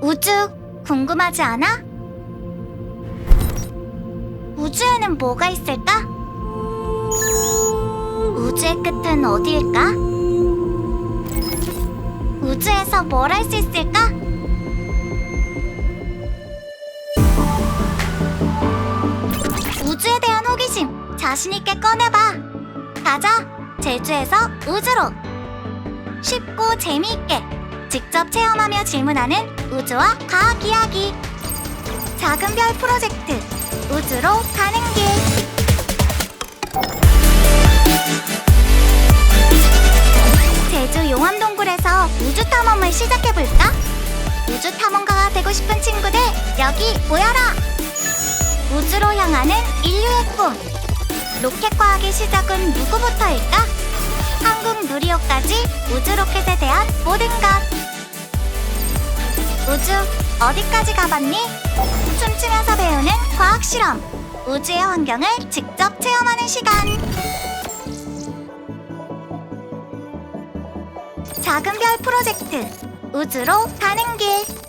우주 궁금하지 않아? 우주에는 뭐가 있을까? 우주의 끝은 어디일까? 우주에서 뭘 할 수 있을까? 우주에 대한 호기심 자신있게 꺼내봐. 가자, 제주에서 우주로. 쉽고 재미있게 직접 체험하며 질문하는 우주와 과학 이야기. 작은 별 프로젝트 우주로 가는 길. 제주 용암동굴에서 우주 탐험을 시작해 볼까? 우주 탐험가가 되고 싶은 친구들 여기 모여라. 우주로 향하는 인류의 꿈. 로켓 과학의 시작은 누구부터일까? 한국 누리호까지 우주 로켓에 대한 것. 우주 어디까지 가봤니? 춤추면서 배우는 과학 실험. 우주의 환경을 직접 체험하는 시간. 작은 별 프로젝트. 우주로 가는 길.